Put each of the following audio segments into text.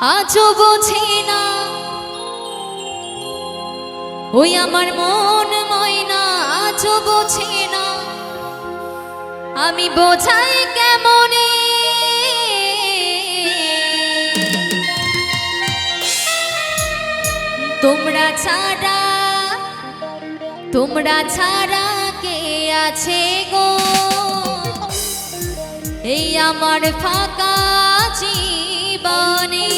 আজও বোঝে না। ওই আমার মন ময়না, আজও বোঝে না। আমি বোঝাই কেমনে? তোমরা ছাড়া তোমরা ছাড়া কে আছে গো? এই আমার ফাঁকা জীবনে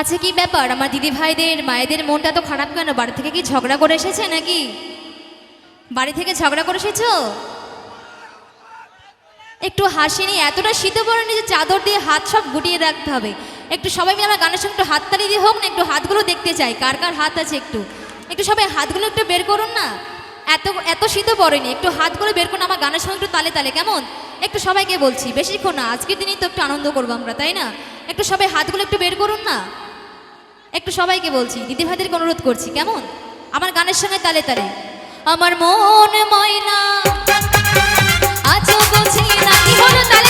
আচ্ছা কি ব্যাপার? আমার দিদি ভাইদের মায়েদের মনটা তো খারাপ কেন? বাড়ি থেকে কি ঝগড়া করে এসেছে নাকি? বাড়ি থেকে ঝগড়া করে এসেছ? একটু হাসিনি এতটা শীত পড়েনি যে চাদর দিয়ে হাত সব গুটিয়ে রাখতে হবে। একটু সবাই মিলে আমার গানের সঙ্গে একটু হাততালি দিয়ে হোক না, একটু হাতগুলো দেখতে চাই। কার কার হাত আছে একটু? একটু সবাই হাতগুলো একটু বের করুন না। এত এত শীত পড়েনি একটু হাতগুলো বের করুন, আমার গানের সঙ্গে একটু তালে তালে, কেমন? একটু সবাইকে বলছি, বেশিক্ষণ না, আজকের দিনই তো একটু আনন্দ করব আমরা, তাই না? একটু সবাই হাতগুলো একটু বের করুন না। একটু সবাইকে বলছি দিদি ভাইদেরকে অনুরোধ করছি, কেমন? আমার গানের সঙ্গে তালে তালে। আমার মন ময়না, আজও বলছি না কি হলো তালে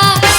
¡Gracias!